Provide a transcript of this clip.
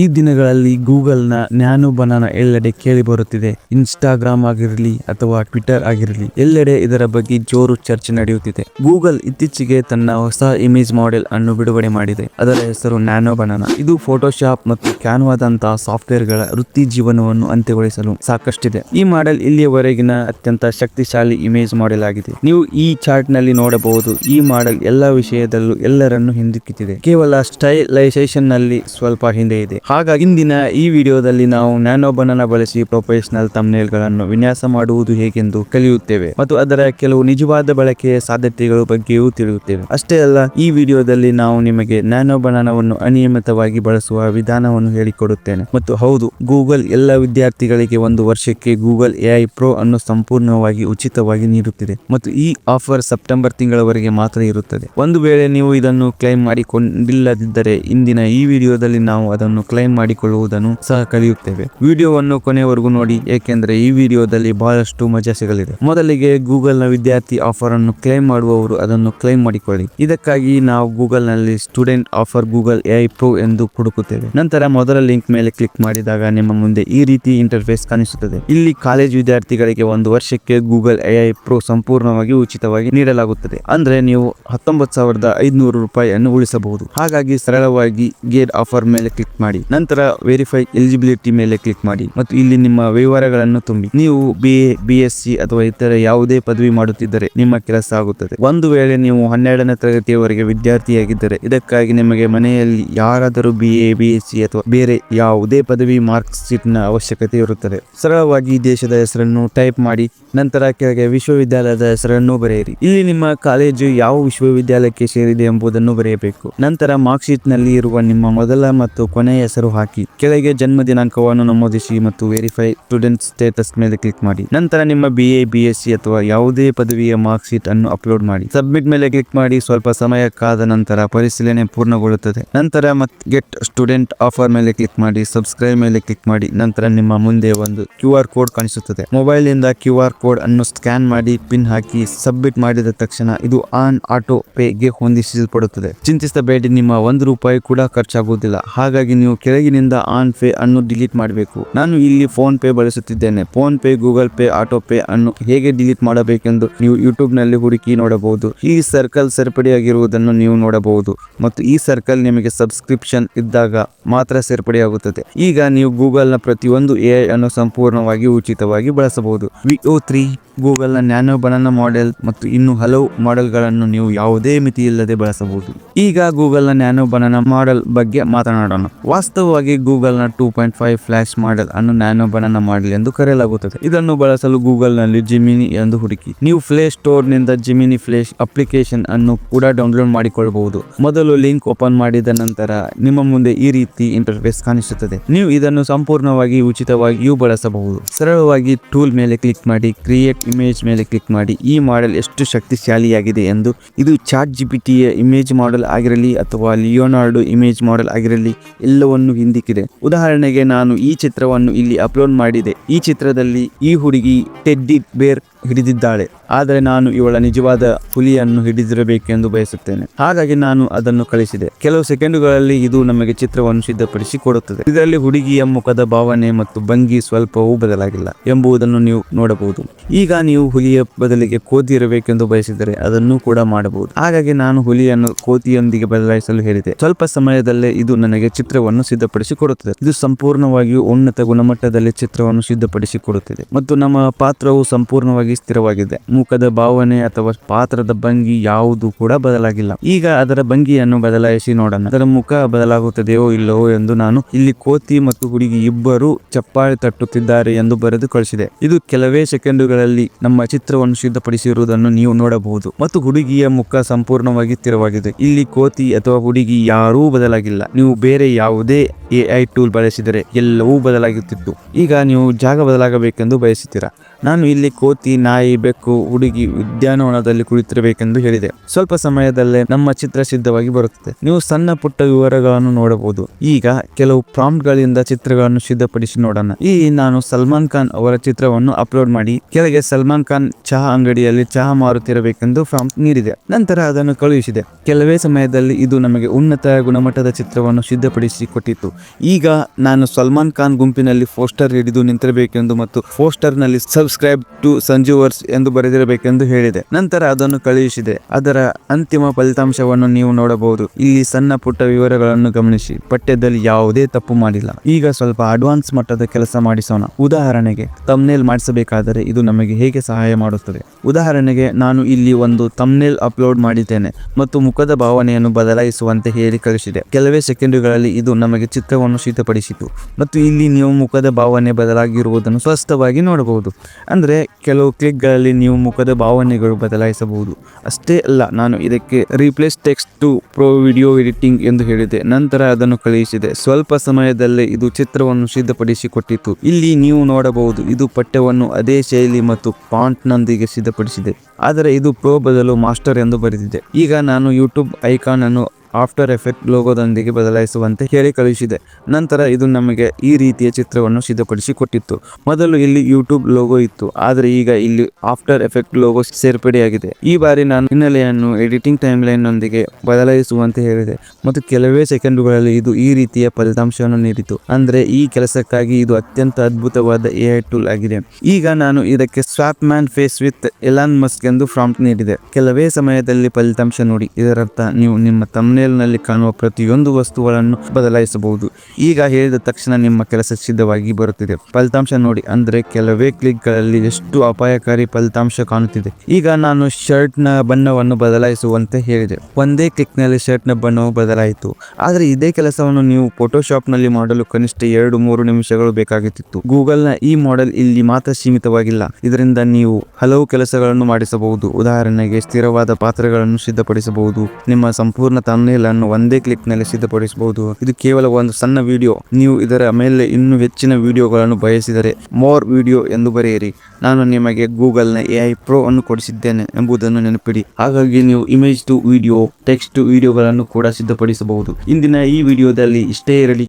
ಈ ದಿನಗಳಲ್ಲಿ ಗೂಗಲ್ನ nano banana ಎಲ್ಲೆಡೆ ಕೇಳಿ ಬರುತ್ತಿದೆ. ಇನ್ಸ್ಟಾಗ್ರಾಮ್ ಆಗಿರಲಿ ಅಥವಾ ಟ್ವಿಟರ್ ಆಗಿರಲಿ, ಎಲ್ಲೆಡೆ ಇದರ ಬಗ್ಗೆ ಜೋರು ಚರ್ಚೆ ನಡೆಯುತ್ತಿದೆ. ಗೂಗಲ್ ಇತ್ತೀಚೆಗೆ ತನ್ನ ಹೊಸ ಇಮೇಜ್ ಮಾಡೆಲ್ ಅನ್ನು ಬಿಡುಗಡೆ ಮಾಡಿದೆ. ಅದರ ಹೆಸರು ನ್ಯಾನೋ ಬನಾನ. ಇದು ಫೋಟೋಶಾಪ್ ಮತ್ತು ಕ್ಯಾನ್ವಾದಂತಹ ಸಾಫ್ಟ್ವೇರ್ಗಳ ವೃತ್ತಿ ಜೀವನವನ್ನು ಅಂತ್ಯಗೊಳಿಸಲು ಸಾಕಷ್ಟಿದೆ. ಈ ಮಾಡೆಲ್ ಇಲ್ಲಿಯವರೆಗಿನ ಅತ್ಯಂತ ಶಕ್ತಿಶಾಲಿ ಇಮೇಜ್ ಮಾಡೆಲ್ ಆಗಿದೆ. ನೀವು ಈ ಚಾರ್ಟ್ನಲ್ಲಿ ನೋಡಬಹುದು, ಈ ಮಾಡೆಲ್ ಎಲ್ಲ ವಿಷಯದಲ್ಲೂ ಎಲ್ಲರನ್ನು ಹಿಂದಿಕ್ಕಿದೆ. ಕೇವಲ ಸ್ಟೈಲೈಸೇಷನ್ನಲ್ಲಿ ಸ್ವಲ್ಪ ಹಿಂದೆ ಇದೆ. ಹಾಗಾಗಿ ಇಂದಿನ ಈ ವಿಡಿಯೋದಲ್ಲಿ ನಾವು ನ್ಯಾನೋ ಬನನ ಬಳಸಿ ಪ್ರೊಫೆಷನಲ್ ತಮ್ನೇಲ್ಗಳನ್ನು ವಿನ್ಯಾಸ ಮಾಡುವುದು ಹೇಗೆಂದು ಕಲಿಯುತ್ತೇವೆ ಮತ್ತು ಅದರ ಕೆಲವು ನಿಜವಾದ ಬಳಕೆಯ ಸಾಧ್ಯತೆಗಳ ಬಗ್ಗೆಯೂ ತಿಳಿಯುತ್ತೇವೆ. ಅಷ್ಟೇ ಅಲ್ಲ, ಈ ವಿಡಿಯೋದಲ್ಲಿ ನಾವು ನಿಮಗೆ ನ್ಯಾನೋ ಬನಾನವನ್ನು ಅನಿಯಮಿತವಾಗಿ ಬಳಸುವ ವಿಧಾನವನ್ನು ಹೇಳಿಕೊಡುತ್ತೇನೆ. ಮತ್ತು ಹೌದು, ಗೂಗಲ್ ಎಲ್ಲ ವಿದ್ಯಾರ್ಥಿಗಳಿಗೆ ಒಂದು ವರ್ಷಕ್ಕೆ ಗೂಗಲ್ ಎಐ ಪ್ರೋ ಅನ್ನು ಸಂಪೂರ್ಣವಾಗಿ ಉಚಿತವಾಗಿ ನೀಡುತ್ತಿದೆ. ಮತ್ತು ಈ ಆಫರ್ ಸೆಪ್ಟೆಂಬರ್ ತಿಂಗಳವರೆಗೆ ಮಾತ್ರ ಇರುತ್ತದೆ. ಒಂದು ವೇಳೆ ನೀವು ಇದನ್ನು ಕ್ಲೈಮ್ ಮಾಡಿಕೊಂಡಿಲ್ಲದಿದ್ದರೆ ಇಂದಿನ ಈ ವಿಡಿಯೋದಲ್ಲಿ ನಾವು ಅದನ್ನು ಕ್ಲೈಮ್ ಮಾಡಿಕೊಳ್ಳುವುದನ್ನು ಸಹ ಕಲಿಯುತ್ತೇವೆ. ವಿಡಿಯೋವನ್ನು ಕೊನೆವರೆಗೂ ನೋಡಿ, ಏಕೆಂದರೆ ಈ ವಿಡಿಯೋದಲ್ಲಿ ಬಹಳಷ್ಟು ಮಜಾ ಸಿಗಲಿದೆ. ಮೊದಲಿಗೆ ಗೂಗಲ್ನ ವಿದ್ಯಾರ್ಥಿ ಆಫರ್ ಅನ್ನು ಕ್ಲೈಮ್ ಮಾಡುವವರು ಅದನ್ನು ಕ್ಲೈಮ್ ಮಾಡಿಕೊಳ್ಳಿ. ಇದಕ್ಕಾಗಿ ನಾವು ಗೂಗಲ್ನಲ್ಲಿ student offer Google AI pro ಎಂದು ಹುಡುಕುತ್ತೇವೆ. ನಂತರ ಮೊದಲ ಲಿಂಕ್ ಮೇಲೆ ಕ್ಲಿಕ್ ಮಾಡಿದಾಗ ನಿಮ್ಮ ಮುಂದೆ ಈ ರೀತಿ ಇಂಟರ್ಫೇಸ್ ಕಾಣಿಸುತ್ತದೆ. ಇಲ್ಲಿ ಕಾಲೇಜ್ ವಿದ್ಯಾರ್ಥಿಗಳಿಗೆ ಒಂದು ವರ್ಷಕ್ಕೆ ಗೂಗಲ್ ಎಐ ಪ್ರೋ ಸಂಪೂರ್ಣವಾಗಿ ಉಚಿತವಾಗಿ ನೀಡಲಾಗುತ್ತದೆ. ಅಂದ್ರೆ ನೀವು ಹತ್ತೊಂಬತ್ತು ಸಾವಿರದ ಐದುನೂರು ರೂಪಾಯಿಯನ್ನು ಉಳಿಸಬಹುದು. ಹಾಗಾಗಿ ಸರಳವಾಗಿ ಗೇರ್ ಆಫರ್ ಮೇಲೆ ಕ್ಲಿಕ್ ಮಾಡಿ. ನಂತರ ವೆರಿಫೈ ಎಲಿಜಿಬಿಲಿಟಿ ಮೇಲೆ ಕ್ಲಿಕ್ ಮಾಡಿ ಮತ್ತು ಇಲ್ಲಿ ನಿಮ್ಮ ವಿವರಗಳನ್ನು ತುಂಬಿ. ನೀವು ಬಿ ಎ ಅಥವಾ ಇತರ ಯಾವುದೇ ಪದವಿ ಮಾಡುತ್ತಿದ್ದರೆ ನಿಮ್ಮ ಕೆಲಸ ಆಗುತ್ತದೆ. ಒಂದು ವೇಳೆ ನೀವು ಹನ್ನೆರಡನೇ ತರಗತಿಯವರೆಗೆ ವಿದ್ಯಾರ್ಥಿಯಾಗಿದ್ದರೆ ಇದಕ್ಕಾಗಿ ನಿಮಗೆ ಮನೆಯಲ್ಲಿ ಯಾರಾದರೂ ಬಿ ಎ ಸಿ ಅಥವಾ ಬೇರೆ ಯಾವುದೇ ಪದವಿ ಮಾರ್ಕ್ ಶೀಟ್ನ ಅವಶ್ಯಕತೆ ಇರುತ್ತದೆ. ಸರಳವಾಗಿ ದೇಶದ ಹೆಸರನ್ನು ಟೈಪ್ ಮಾಡಿ, ನಂತರ ಕೆಳಗೆ ವಿಶ್ವವಿದ್ಯಾಲಯದ ಹೆಸರನ್ನು ಬರೆಯಿರಿ. ಇಲ್ಲಿ ನಿಮ್ಮ ಕಾಲೇಜು ಯಾವ ವಿಶ್ವವಿದ್ಯಾಲಯಕ್ಕೆ ಸೇರಿದೆ ಎಂಬುದನ್ನು ಬರೆಯಬೇಕು. ನಂತರ ಮಾರ್ಕ್ ಶೀಟ್ನಲ್ಲಿ ಇರುವ ನಿಮ್ಮ ಮೊದಲ ಮತ್ತು ಕೊನೆಯ ಹೆಸರು ಹಾಕಿ ಕೆಳಗೆ ಜನ್ಮ ದಿನಾಂಕವನ್ನು ನಮೂದಿಸಿ ಮತ್ತು ವೆರಿಫೈ ಸ್ಟೂಡೆಂಟ್ ಸ್ಟೇಟಸ್ ಮೇಲೆ ಕ್ಲಿಕ್ ಮಾಡಿ. ನಂತರ ನಿಮ್ಮ B A B S C ಅಥವಾ ಯಾವುದೇ ಪದವಿಯ ಮಾರ್ಕ್ ಶೀಟ್ ಅನ್ನು ಅಪ್ಲೋಡ್ ಮಾಡಿ. ಸಬ್ಮಿಟ್ ಮೇಲೆ ಕ್ಲಿಕ್ ಮಾಡಿ, ಸ್ವಲ್ಪ ಸಮಯ ಕಾದ ನಂತರ ಪರಿಶೀಲನೆ ಪೂರ್ಣಗೊಳ್ಳುತ್ತದೆ. ನಂತರ ಮತ್ತೆ ಗೆಟ್ ಸ್ಟೂಡೆಂಟ್ ಆಫರ್ ಮೇಲೆ ಕ್ಲಿಕ್ ಮಾಡಿ ಸಬ್ಸ್ಕ್ರೈಬ್ ಮೇಲೆ ಕ್ಲಿಕ್ ಮಾಡಿ, ನಂತರ ನಿಮ್ಮ ಮುಂದೆ ಒಂದು ಕ್ಯೂ ಆರ್ ಕೋಡ್ ಕಾಣಿಸುತ್ತದೆ. ಮೊಬೈಲ್ನಿಂದ ಕ್ಯೂ ಆರ್ ಕೋಡ್ ಅನ್ನು ಸ್ಕ್ಯಾನ್ ಮಾಡಿ ಪಿನ್ ಹಾಕಿ ಸಬ್ಮಿಟ್ ಮಾಡಿದ ತಕ್ಷಣ ಇದು ಆನ್ ಆಟೋ ಪೇಗೆ ಹೊಂದಿಸಲ್ಪಡುತ್ತದೆ. ಚಿಂತಿಸಬೇಡಿ, ನಿಮ್ಮ ಒಂದು ರೂಪಾಯಿ ಕೂಡ ಖರ್ಚಾಗುವುದಿಲ್ಲ. ಹಾಗಾಗಿ ನೀವು ಕೆಳಗಿನಿಂದ ಆನ್ ಪೇ ಅನ್ನು ಡಿಲೀಟ್ ಮಾಡಬೇಕು. ನಾನು ಇಲ್ಲಿ ಫೋನ್ ಪೇ ಬಳಸುತ್ತಿದ್ದೇನೆ. PhonePe, Google Pay, auto pay ಅನ್ನು ಹೇಗೆ ಡಿಲೀಟ್ ಮಾಡಬೇಕೆಂದು ನೀವು ಯೂಟ್ಯೂಬ್ನಲ್ಲಿ ಹುಡುಕಿ ನೋಡಬಹುದು. ಈ ಸರ್ಕಲ್ ಸೇರ್ಪಡೆಯಾಗಿರುವುದನ್ನು ನೀವು ನೋಡಬಹುದು. ಮತ್ತು ಈ ಸರ್ಕಲ್ ನಿಮಗೆ ಸಬ್ಸ್ಕ್ರಿಪ್ಷನ್ ಇದ್ದಾಗ ಮಾತ್ರ ಸೇರ್ಪಡೆಯಾಗುತ್ತದೆ. ಈಗ ನೀವು ಗೂಗಲ್ನ ಪ್ರತಿಯೊಂದು ಎ ಅನ್ನು ಸಂಪೂರ್ಣವಾಗಿ ಉಚಿತವಾಗಿ ಬಳಸಬಹುದು. ವಿಒ ತ್ರೀ ಗೂಗಲ್ನ ನ್ಯಾನೋ ಬನಾನ ಮಾಡೆಲ್ ಮತ್ತು ಇನ್ನು ಹಲವು ಮಾಡೆಲ್ಗಳನ್ನು ನೀವು ಯಾವುದೇ ಮಿತಿ ಇಲ್ಲದೆ ಬಳಸಬಹುದು. ಈಗ ಗೂಗಲ್ನ ನ್ಯಾನೋ ಬನಾನ ಮಾಡೆಲ್ ಬಗ್ಗೆ ಮಾತನಾಡೋಣ. ವಾಸ್ತವವಾಗಿ ಗೂಗಲ್ನ two point five flash model ಅನ್ನು ನ್ಯಾನೋ ಬನಾನ ಮಾಡೆಲ್ ಎಂದು ಕರೆಯಲಾಗುತ್ತದೆ. ಇದನ್ನು ಬಳಸಲು ಗೂಗಲ್ನಲ್ಲಿ ಜಿಮಿನಿ ಎಂದು ಹುಡುಕಿ. ನೀವು ಪ್ಲೇ ಸ್ಟೋರ್ನಿಂದ ಜಿಮಿನಿ ಫ್ಲೇಶ್ ಅಪ್ಲಿಕೇಶನ್ ಅನ್ನು ಕೂಡ ಡೌನ್ಲೋಡ್ ಮಾಡಿಕೊಳ್ಳಬಹುದು. ಮೊದಲು ಲಿಂಕ್ ಓಪನ್ ಮಾಡಿದ ನಂತರ ನಿಮ್ಮ ಮುಂದೆ ಈ ರೀತಿ ಇಂಟರ್ಫೇಸ್ ಕಾಣಿಸುತ್ತದೆ. ನೀವು ಇದನ್ನು ಸಂಪೂರ್ಣವಾಗಿ ಉಚಿತವಾಗಿಯೂ ಬಳಸಬಹುದು. ಸರಳವಾಗಿ ಟೂಲ್ ಮೇಲೆ ಕ್ಲಿಕ್ ಮಾಡಿ, ಕ್ರಿಯೇಟ್ ಇಮೇಜ್ ಮೇಲೆ ಕ್ಲಿಕ್ ಮಾಡಿ, ಈ ಮಾಡೆಲ್ ಎಷ್ಟು ಶಕ್ತಿಶಾಲಿಯಾಗಿದೆ ಎಂದು. ಇದು ಚಾಟ್ ಜಿಪಿಟಿಯ ಇಮೇಜ್ ಮಾಡೆಲ್ ಆಗಿರಲಿ ಅಥವಾ ಲಿಯೋನಾರ್ಡೋ ಇಮೇಜ್ ಮಾಡೆಲ್ ಆಗಿರಲಿ, ಎಲ್ಲವನ್ನು ಹಿಂದಿಕ್ಕಿದೆ. ಉದಾಹರಣೆಗೆ ನಾನು ಈ ಚಿತ್ರವನ್ನು ಇಲ್ಲಿ ಅಪ್ಲೋಡ್ ಮಾಡಿದೆ. ಈ ಚಿತ್ರದಲ್ಲಿ ಈ ಹುಡುಗಿ ಟೆಡ್ಡಿ ಬೇರ್ ಹಿಡಿದಿದ್ದಾಳೆ. ಆದರೆ ನಾನು ಇವಳ ನಿಜವಾದ ಹುಲಿಯನ್ನು ಹಿಡಿದಿರಬೇಕೆಂದು ಬಯಸುತ್ತೇನೆ. ಹಾಗಾಗಿ ನಾನು ಅದನ್ನು ಕಳಿಸಿದೆ. ಕೆಲವು ಸೆಕೆಂಡುಗಳಲ್ಲಿ ಇದು ನಮಗೆ ಚಿತ್ರವನ್ನು ಸಿದ್ಧಪಡಿಸಿ ಕೊಡುತ್ತದೆ. ಇದರಲ್ಲಿ ಹುಡುಗಿಯ ಮುಖದ ಭಾವನೆ ಮತ್ತು ಭಂಗಿ ಸ್ವಲ್ಪವೂ ಬದಲಾಗಿಲ್ಲ ಎಂಬುದನ್ನು ನೀವು ನೋಡಬಹುದು. ಈಗ ನೀವು ಹುಲಿಯ ಬದಲಿಗೆ ಕೋತಿ ಇರಬೇಕೆಂದು ಬಯಸಿದರೆ ಅದನ್ನು ಕೂಡ ಮಾಡಬಹುದು. ಹಾಗಾಗಿ ನಾನು ಹುಲಿಯನ್ನು ಕೋತಿಯೊಂದಿಗೆ ಬದಲಾಯಿಸಲು ಹೇಳಿದೆ. ಸ್ವಲ್ಪ ಸಮಯದಲ್ಲೇ ಇದು ನನಗೆ ಚಿತ್ರವನ್ನು ಸಿದ್ಧಪಡಿಸಿ ಕೊಡುತ್ತದೆ. ಇದು ಸಂಪೂರ್ಣವಾಗಿಯೂ ಉನ್ನತ ಗುಣಮಟ್ಟದಲ್ಲಿ ಚಿತ್ರವನ್ನು ಸಿದ್ಧಪಡಿಸಿ ಕೊಡುತ್ತದೆ. ಮತ್ತು ನಮ್ಮ ಪಾತ್ರವು ಸಂಪೂರ್ಣವಾಗಿ ಸ್ಥಿರವಾಗಿದೆ. ಮುಖದ ಭಾವನೆ ಅಥವಾ ಪಾತ್ರದ ಭಂಗಿ ಯಾವುದು ಕೂಡ ಬದಲಾಗಿಲ್ಲ. ಈಗ ಅದರ ಭಂಗಿಯನ್ನು ಬದಲಾಯಿಸಿ ನೋಡೋಣ. ಅದರ ಮುಖ ಬದಲಾಗುತ್ತದೆಯೋ ಇಲ್ಲವೋ ಎಂದು ನಾನು ಇಲ್ಲಿ ಕೋತಿ ಮತ್ತು ಹುಡುಗಿ ಇಬ್ಬರು ಚಪ್ಪಾಳೆ ತಟ್ಟುತ್ತಿದ್ದಾರೆ ಎಂದು ಬರೆದು ಕಳಿಸಿದೆ. ಇದು ಕೆಲವೇ ಸೆಕೆಂಡುಗಳಲ್ಲಿ ನಮ್ಮ ಚಿತ್ರವನ್ನು ಸಿದ್ಧಪಡಿಸಿರುವುದನ್ನು ನೀವು ನೋಡಬಹುದು. ಮತ್ತು ಹುಡುಗಿಯ ಮುಖ ಸಂಪೂರ್ಣವಾಗಿ ಸ್ಥಿರವಾಗಿದೆ. ಇಲ್ಲಿ ಕೋತಿ ಅಥವಾ ಹುಡುಗಿ ಯಾರೂ ಬದಲಾಗಿಲ್ಲ. ನೀವು ಬೇರೆ ಯಾವುದೇ ಎ ಐ ಟೂಲ್ ಬಳಸಿದರೆ ಎಲ್ಲವೂ ಬದಲಾಗುತ್ತಿತ್ತು. ಈಗ ನೀವು ಜಾಗ ಬದಲಾಗಬೇಕೆಂದು ಬಯಸುತ್ತೀರಾ? ನಾನು ಇಲ್ಲಿ ಕೋತಿ, ನಾಯಿ, ಬೆಕ್ಕು, ಹುಡುಗಿ ಉದ್ಯಾನವನದಲ್ಲಿ ಕುಳಿತಿರಬೇಕೆಂದು ಹೇಳಿದೆ. ಸ್ವಲ್ಪ ಸಮಯದಲ್ಲೇ ನಮ್ಮ ಚಿತ್ರ ಸಿದ್ಧವಾಗಿ ಬರುತ್ತದೆ. ನೀವು ಸಣ್ಣ ಪುಟ್ಟ ವಿವರಗಳನ್ನು ನೋಡಬಹುದು. ಈಗ ಕೆಲವು ಪ್ರಾಂಪ್ಟ್ ಗಳಿಂದ ಚಿತ್ರಗಳನ್ನು ಸಿದ್ಧಪಡಿಸಿ ನೋಡೋಣ. ಈ ನಾನು ಸಲ್ಮಾನ್ ಖಾನ್ ಅವರ ಚಿತ್ರವನ್ನು ಅಪ್ಲೋಡ್ ಮಾಡಿ, ಕೆಳಗೆ ಸಲ್ಮಾನ್ ಖಾನ್ ಚಹಾ ಅಂಗಡಿಯಲ್ಲಿ ಚಹಾ ಮಾರುತ್ತಿರಬೇಕೆಂದು ಪ್ರಾಂಪ್ಟ್ ನೀಡಿದೆ. ನಂತರ ಅದನ್ನು ಕಳುಹಿಸಿದೆ. ಕೆಲವೇ ಸಮಯದಲ್ಲಿ ಇದು ನಮಗೆ ಉನ್ನತ ಗುಣಮಟ್ಟದ ಚಿತ್ರವನ್ನು ಸಿದ್ಧಪಡಿಸಿ ಕೊಟ್ಟಿತ್ತು ಈಗ ನಾನು ಸಲ್ಮಾನ್ ಖಾನ್ ಗುಂಪಿನಲ್ಲಿ ಪೋಸ್ಟರ್ ಹಿಡಿದು ನಿಂತಿರಬೇಕೆಂದು ಮತ್ತು ಪೋಸ್ಟರ್ನಲ್ಲಿ ಸಬ್ಸ್ಕ್ರೈಬ್ ಟು ಸಂಜುವರ್ಸ್ ಎಂದು ಬರೆದಿರಬೇಕೆಂದು ಹೇಳಿದೆ. ನಂತರ ಅದನ್ನು ಕಳುಹಿಸಿದೆ. ಅದರ ಅಂತಿಮ ಫಲಿತಾಂಶವನ್ನು ನೀವು ನೋಡಬಹುದು. ಇಲ್ಲಿ ಸಣ್ಣ ಪುಟ್ಟ ವಿವರಗಳನ್ನು ಗಮನಿಸಿ. ಪಠ್ಯದಲ್ಲಿ ಯಾವುದೇ ತಪ್ಪು ಮಾಡಿಲ್ಲ. ಈಗ ಸ್ವಲ್ಪ ಅಡ್ವಾನ್ಸ್ ಮಟ್ಟದ ಕೆಲಸ ಮಾಡಿಸೋಣ. ಉದಾಹರಣೆಗೆ ತಮ್ನೇಲ್ ಮಾಡಿಸಬೇಕಾದರೆ ಇದು ನಮಗೆ ಹೇಗೆ ಸಹಾಯ ಮಾಡುತ್ತದೆ? ಉದಾಹರಣೆಗೆ, ನಾನು ಇಲ್ಲಿ ಒಂದು ತಮ್ನೇಲ್ ಅಪ್ಲೋಡ್ ಮಾಡಿದ್ದೇನೆ ಮತ್ತು ಮುಖದ ಭಾವನೆಯನ್ನು ಬದಲಾಯಿಸುವಂತೆ ಹೇಳಿ ಕಳಿಸಿದೆ. ಕೆಲವೇ ಸೆಕೆಂಡುಗಳಲ್ಲಿ ಇದು ನಮಗೆ ಚಿತ್ರವನ್ನು ಶೀತಪಡಿಸಿತು. ಮತ್ತು ಇಲ್ಲಿ ನೀವು ಮುಖದ ಭಾವನೆ ಬದಲಾಗಿರುವುದನ್ನು ಸ್ಪಷ್ಟವಾಗಿ ನೋಡಬಹುದು. ಅಂದರೆ ಕೆಲವು ಕ್ಲಿಕ್ಗಳಲ್ಲಿ ನೀವು ಮುಖದ ಭಾವನೆಗಳು ಬದಲಾಯಿಸಬಹುದು. ಅಷ್ಟೇ ಅಲ್ಲ, ನಾನು ಇದಕ್ಕೆ replace text to pro video editing ಎಂದು ಹೇಳಿದೆ. ನಂತರ ಅದನ್ನು ಕಳುಹಿಸಿದೆ. ಸ್ವಲ್ಪ ಸಮಯದಲ್ಲೇ ಇದು ಚಿತ್ರವನ್ನು ಸಿದ್ಧಪಡಿಸಿಕೊಟ್ಟಿತು. ಇಲ್ಲಿ ನೀವು ನೋಡಬಹುದು, ಇದು ಪಠ್ಯವನ್ನು ಅದೇ ಶೈಲಿ ಮತ್ತು ಪಾಂಟ್ನೊಂದಿಗೆ ಸಿದ್ಧಪಡಿಸಿದೆ. ಆದರೆ ಇದು ಪ್ರೋ ಬದಲು ಮಾಸ್ಟರ್ ಎಂದು ಬರೆದಿದೆ. ಈಗ ನಾನು ಯೂಟ್ಯೂಬ್ ಐಕಾನ್ ಅನ್ನು ಆಫ್ಟರ್ ಎಫೆಕ್ಟ್ ಲೋಗೋದೊಂದಿಗೆ ಬದಲಾಯಿಸುವಂತೆ ಹೇಳಿ ಕಳುಹಿಸಿದೆ. ನಂತರ ಇದು ನಮಗೆ ಈ ರೀತಿಯ ಚಿತ್ರವನ್ನು ಸಿದ್ಧಪಡಿಸಿ ಕೊಟ್ಟಿತ್ತು ಮೊದಲು ಇಲ್ಲಿ ಯೂಟ್ಯೂಬ್ ಲೋಗೋ ಇತ್ತು. ಆದರೆ ಈಗ ಇಲ್ಲಿ ಆಫ್ಟರ್ ಎಫೆಕ್ಟ್ ಲೋಗೋ ಸೇರ್ಪಡೆಯಾಗಿದೆ. ಈ ಬಾರಿ ನಾನು ಹಿನ್ನೆಲೆಯನ್ನು ಎಡಿಟಿಂಗ್ ಟೈಮ್ ಲೈನ್ ನೊಂದಿಗೆ ಬದಲಾಯಿಸುವಂತೆ ಹೇಳಿದೆ. ಮತ್ತು ಕೆಲವೇ ಸೆಕೆಂಡುಗಳಲ್ಲಿ ಇದು ಈ ರೀತಿಯ ಫಲಿತಾಂಶವನ್ನು ನೀಡಿತು. ಅಂದರೆ ಈ ಕೆಲಸಕ್ಕಾಗಿ ಇದು ಅತ್ಯಂತ ಅದ್ಭುತವಾದ ಎ ಟೂಲ್ ಆಗಿದೆ. ಈಗ ನಾನು ಇದಕ್ಕೆ swap man face with Elon Musk ಎಂದು ಫ್ರಾಂಪ್ ನೀಡಿದೆ. ಕೆಲವೇ ಸಮಯದಲ್ಲಿ ಫಲಿತಾಂಶ ನೋಡಿ. ಇದರರ್ಥ ನೀವು ನಿಮ್ಮ ತಮ್ನೇಲ್ನಲ್ಲಿ ಕಾಣುವ ಪ್ರತಿಯೊಂದು ವಸ್ತುಗಳನ್ನು ಬದಲಾಯಿಸಬಹುದು. ಈಗ ಹೇಳಿದ ತಕ್ಷಣ ನಿಮ್ಮ ಕೆಲಸ ಸಿದ್ಧವಾಗಿ ಬರುತ್ತಿದೆ. ಫಲಿತಾಂಶ ನೋಡಿ. ಅಂದ್ರೆ ಕೆಲವೇ ಕ್ಲಿಕ್ಗಳಲ್ಲಿ ಎಷ್ಟು ಅಪಾಯಕಾರಿ ಫಲಿತಾಂಶ ಕಾಣುತ್ತಿದೆ. ಈಗ ನಾನು ಶರ್ಟ್ನ ಬಣ್ಣವನ್ನು ಬದಲಾಯಿಸುವಂತೆ ಹೇಳಿದೆ. ಒಂದೇ ಕ್ಲಿಕ್ನಲ್ಲಿ ಶರ್ಟ್ನ ಬಣ್ಣವು ಬದಲಾಯಿತು. ಆದರೆ ಇದೇ ಕೆಲಸವನ್ನು ನೀವು ಫೋಟೋಶಾಪ್ನಲ್ಲಿ ಮಾಡಲು ಕನಿಷ್ಠ ಎರಡು ಮೂರು ನಿಮಿಷಗಳು ಬೇಕಾಗುತ್ತಿತ್ತು. ಗೂಗಲ್ನ ಈ ಮಾಡೆಲ್ ಇಲ್ಲಿ ಮಾತ್ರ ಸೀಮಿತವಾಗಿಲ್ಲ. ಇದರಿಂದ ನೀವು ಹಲವು ಕೆಲಸಗಳನ್ನು ಮಾಡಿಸಬಹುದು. ಉದಾಹರಣೆಗೆ ಸ್ಥಿರವಾದ ಪಾತ್ರಗಳನ್ನು ಸಿದ್ಧಪಡಿಸಬಹುದು. ನಿಮ್ಮ ಸಂಪೂರ್ಣ ತಮ್ನೇಲ್ ಅನ್ನು ಒಂದೇ ಕ್ಲಿಕ್ನಲ್ಲಿ ಸಿದ್ಧಪಡಿಸಬಹುದು. ಇದು ಕೇವಲ ಒಂದು ಸಣ್ಣ ವಿಡಿಯೋ ನೀವು ಇದರ ಮೇಲೆ ಇನ್ನೂ ಹೆಚ್ಚಿನ ವಿಡಿಯೋಗಳನ್ನು ಬಯಸಿದರೆ ಮೋರ್ ವಿಡಿಯೋ ಎಂದು ಬರೆಯಿರಿ. ನಾನು ನಿಮಗೆ ಗೂಗಲ್ ಎ ಐ ಪ್ರೋ ಅನ್ನು ಕೊಡಿಸಿದ್ದೇನೆ ಎಂಬುದನ್ನು ನೆನಪಿಡಿ. ಹಾಗಾಗಿ ನೀವು image to video text to ವಿಡಿಯೋಗಳನ್ನು ಕೂಡ ಸಿದ್ಧಪಡಿಸಬಹುದು. ಇಂದಿನ ಈ ವಿಡಿಯೋದಲ್ಲಿ ಇಷ್ಟೇ ಇರಲಿ.